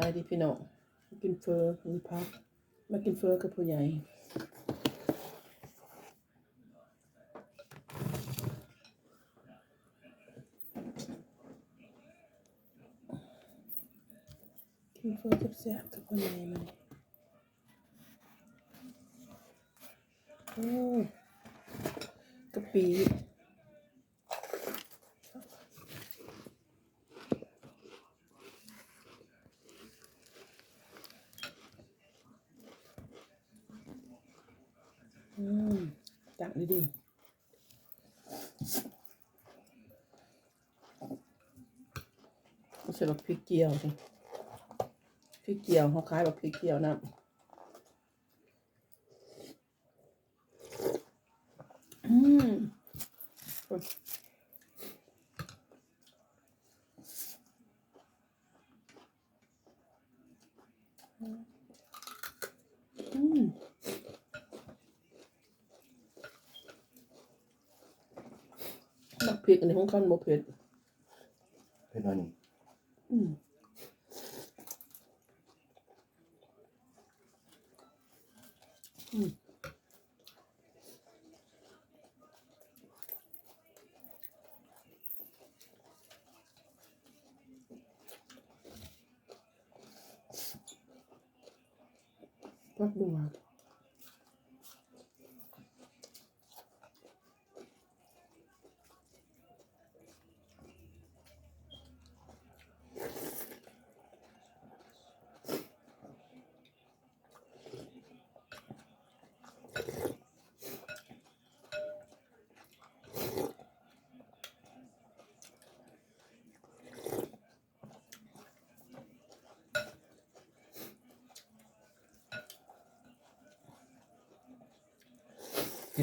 บายดีพี่น้องกินเฟอร์มีพัก มากินเฟอร์กับผู้ใหญ่กินเฟอร์กับแซ่บกับผู้ใหญ่มันโอ้กะปิอืมตักดีๆไม่ใช่แบบพริก เกียวสิพริกเกียวเขาคล้ายแบบพริกเกียวนะอืมอืมบักพริกอันนี้ของกันบ่เผ็ดเผ็ดหน่อยหนึ่ง อืมอืม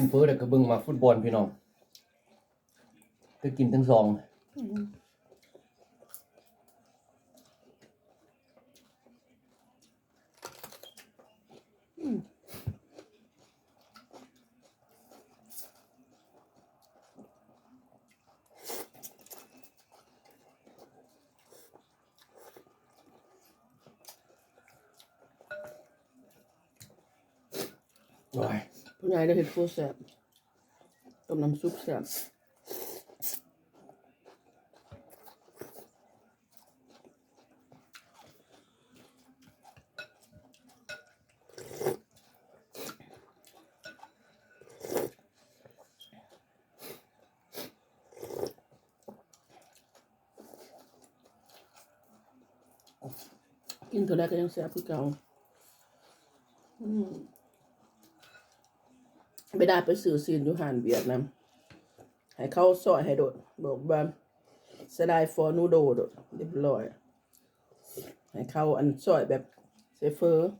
กบัวกินเฟ้อแต่ก็เบิ่งมาฟุตบอลพี่น้องก็กินทั้งสองอื มอืมผู้ใหญ่ได้เห็ดฟูแซ่บต้มน้ำซุปแซ่บกินตัวแรกก็ยังแซ่บคือเก่าอืม ไม่ได้ไปสื่อซีนอยู่หานเวียดนามให้เขาซอยให้โดด บอกว่าสไลด์ฟอนูโดโดดเรียบร้อย ให้เขาอันซอยแบบเซฟเฟอร์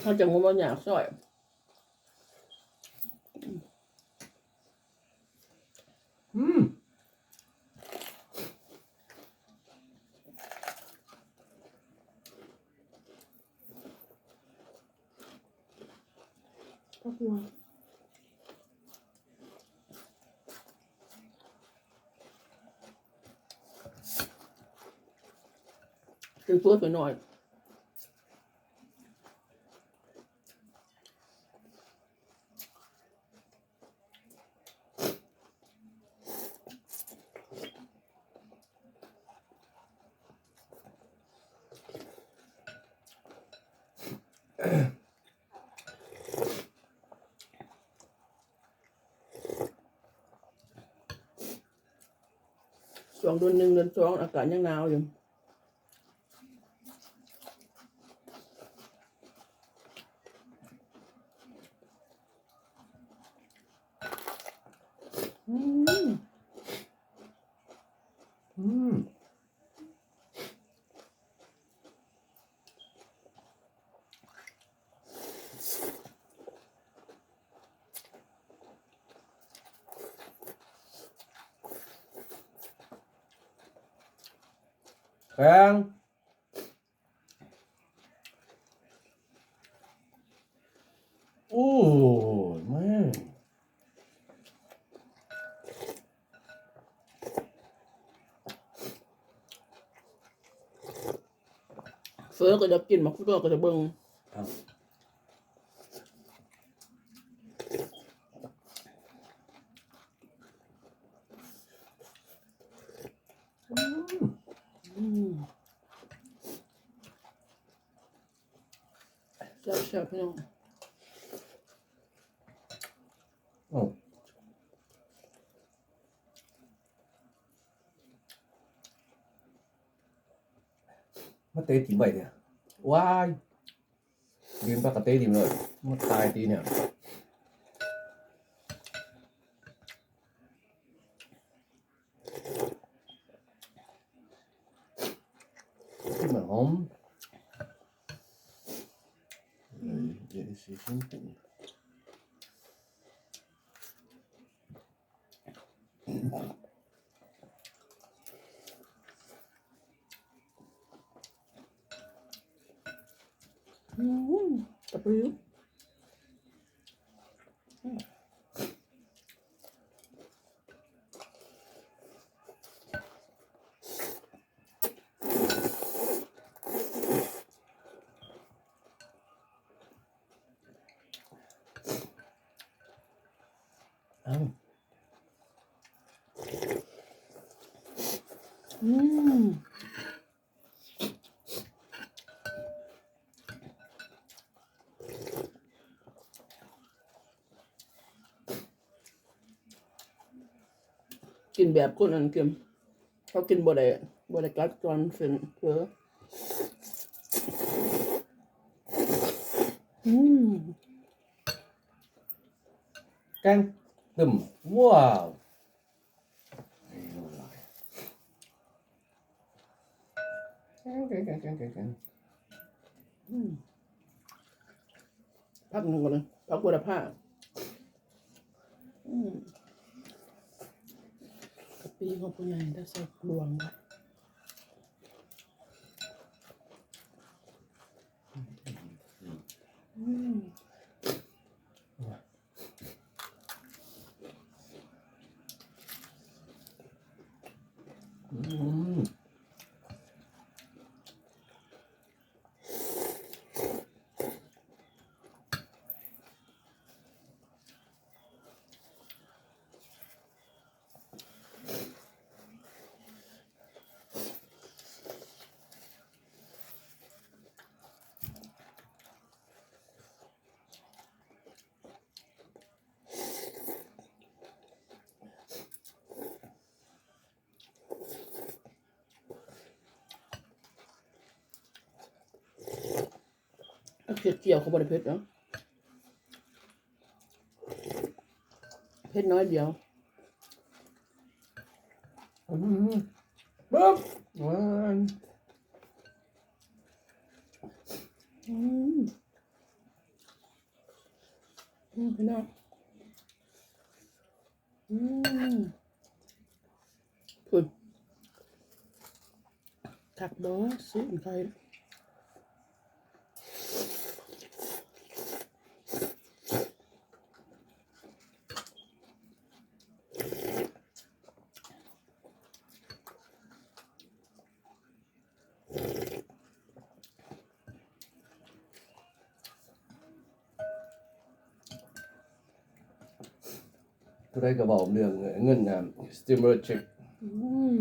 เขาจะงงว่าอยากซอยอืม ก็กลัวคือตัวไปหน่อย ช่วงเดือนหนึ่งเดือนสองอากาศยังหนาวอยู่ แข็งโอ้ยแม่เฟอก็จะกินมาคุกก็จะเบิ่ง ซ่บแซ่บพี่น้องโอ้มาเตะทีมไปเนี่ยว้ายยืนปากกาเตะทีมเลยมาตายตีเนี่ยที่เหมือนหอม เดี๋ยวสิฉันเป็น อืมตะปริ้วเอ้าอืม กินแบบคนอันเกิมเขากินบ่ได้บ่ได้กัดจอนเส้นเพื่ออืมแกงตึมว้าวไอ้โน่นลายแกงแกงแกงแกงแกงอืมพักหนึ่งก่อนเลยพักบัวผ้าอืมกะ ปีของผู้ใหญ่ได้าส่รวงไว้อืม เอาเผ็ดเกี่ยวเขาบ่ได้เผ็ดเนาะเผ็ดน้อยเดียวอืมปึ๊บว้าวอืมอืมพี่น้องอืมคุณถักบอสสิใคร ทุกได้ก็บอกเรื่องเงินอะ stimulus check อืม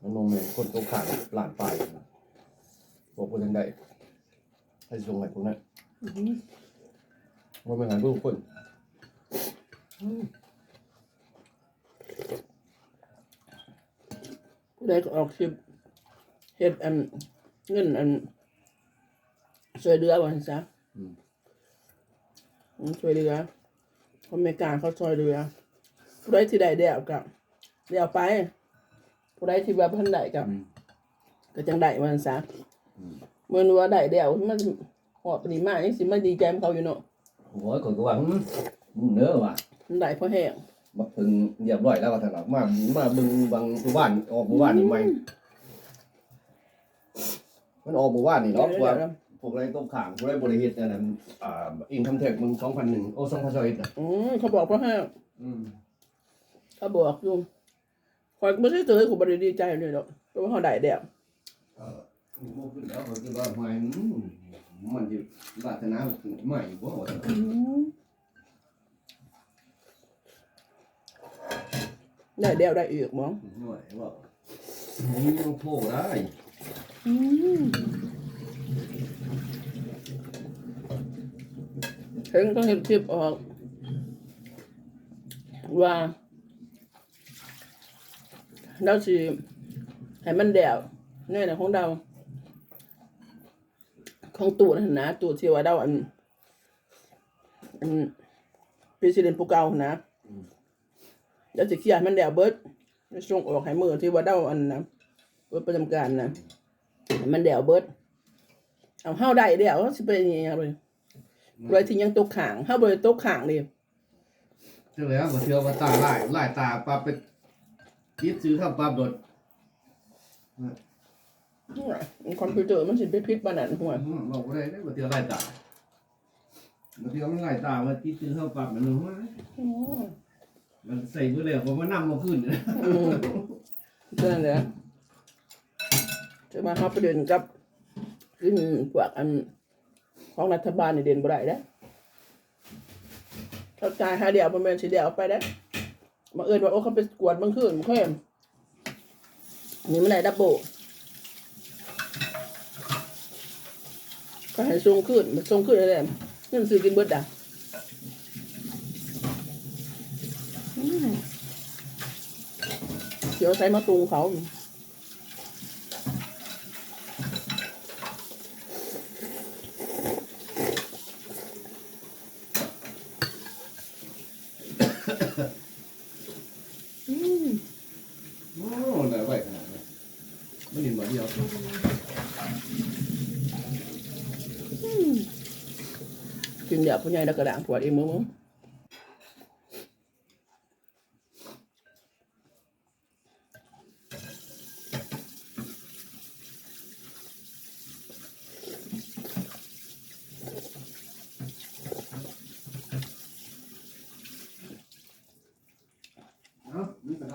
มันโมเมนคนตรงขาดหลานปลายบอกว่าจังไดให้ส่งให้พวกนั้นอืมว่าไม่หายเพื่อคนผู้ใดก็ออกคลิปเฮ็ดอันเงินอันช่วยเหลือวันซะอืมอืมช่วยเหลือ คนอเมริกาเขาช่วยเหลือผู้ใดที่ได้เดียวกับเดียวไป ผู้ใดที่ว่าเพิ่นได้กับอืมก็จังได้วันซะเมื่อรู้ว่าได้เดียวมันหอบปนีมากยังสิมาดีใจกับเขาอยู่เนาะโอ้ยคนก็ว่าอืมมึงเนื้อว่ะมันได้เพราะแห้งบักถึงเรียบร้อยแล้วก็ถนัดมามาบึงบางหมู่บ้านออกหมู่บ้านนี่ไหมมันออกหมู่บ้านนี่เนาะว่า พวกไรต้มข่างพวกไรบริเหตุอันนั้นอ่าอินคัมแท็กมึงสองพันหนึ่งโอ้สองพันสองเอ็ดอะอืมเขาบอกเพราะแห้งอืมเขาบอกอยู่คอยก็ไม่ใช่เจอกูบริดีใจเลยหรอกเพราะว่าเขาได้เดียวเออบ่ขึ้นแล้วเขาคือว่าหอยอืมมันสิลาดนาใหม่บ่ว่าแต่อืมได้เดียวได้อีกมั้งหน่อยว่าผมยังโผล่ได้อืม เห็นต้องเห็นคลิปออก ว่าเราสิให้มันแดวนี่นะของเราของตูนะนะตู่ที่ว่าเราอันอันพิเดนปูเกานะแล้วจะเคลียร์มันแดวเบิดไม่ส่งออกให้มือที่ว่าเราอันนะเบิดประจำการนะมันแดวเบิร์ดเอาเฮาได้เดียวสิเป็นยังไงเลย โดยที่ยังตกขางเฮาบ่ได้ตกขางเลยเชื่อแล้วบ่เชื่อว่าตาลายลายตาปั๊บไปคิดซื้อข้าวปั๊บโดดคอมพิวเตอร์มันสิไปพิษบ้านนั้นหัวอืมบอกบ่ได้เด้อบ่เชื่อลายตาบ่เชื่อมันลายตาว่าคิดซื้อข้าวปั๊บมันหัวมันใส่มื้อแล้วผมมานำมาขึ้นอืมเนั่นแหละจะมาครับประเด็นกับขึ้นพวกอัน ของรัฐบาลนี่เด่นบ่ได้นะเขาจ่ายหาเดียวประมาณสิเดียวเอาไปได้มาเอิญว่าโอ้เขาไปกวดเมื่อคืนมันเข้มนี่มันไหนดับเบิลก็ให้ส่งขึ้นมันส่งขึ้นอะไรเงินซื้อกินเบิดอะเดี๋ยวใส่มาตุงเขา อืมโอ้ได้ไหวขนาดนี้ไม่เห็นบ่เดียวกินเดี๋ยวพ่อใหญ่แล้วกระด่างปวดเองมึงมึง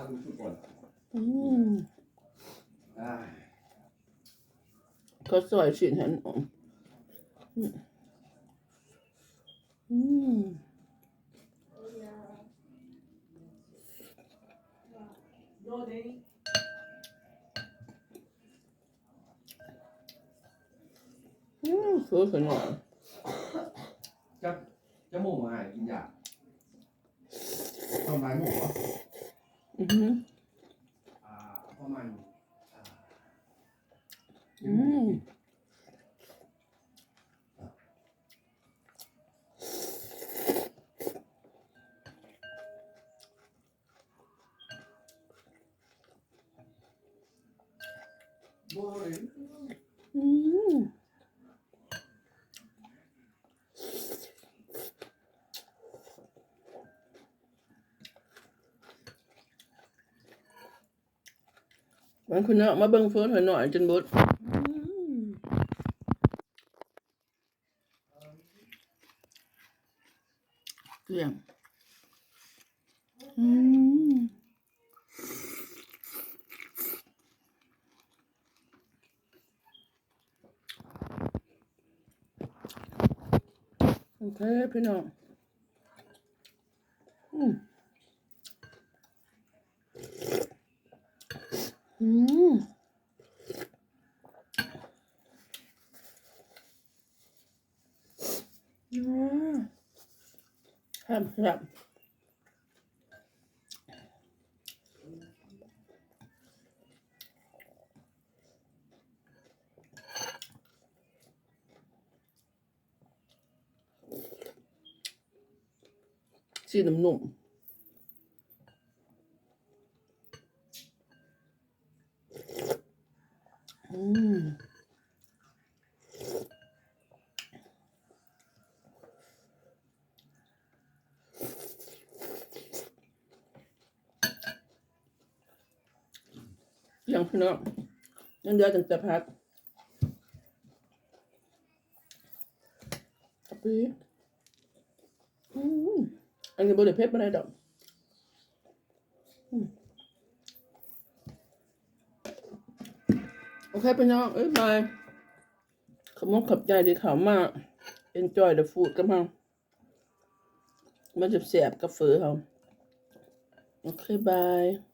านี่กระทะมันสุดก่อนอืมอ่าก็สวยสิเห็นอ๋ออืมอืมอืมสวยขนาดจะจะหมูมาให้กินยาประมาณหมูเหรอ อือหือ อ่าประมาณอ่า อืม บ่เลย อืม วันคุณเนาะมาเบิ่งเฟิร์นหน่อยหน่อยจนบดเกลี่ยงอืมโอเคพี่น้องอืมอืมอ่า ครับครับสีนุ่มนุ่มๆอืมยัง พี่น้องยังเดือจังจะพักกะปิอันนี้บริเพชรมาได้ดอกโอเคพี่น้อง เอ้ยบายขมกขับใจที่เขาวมาก enjoy the food กับเขามันจะแสบกับเฟอเขาโอเคบาย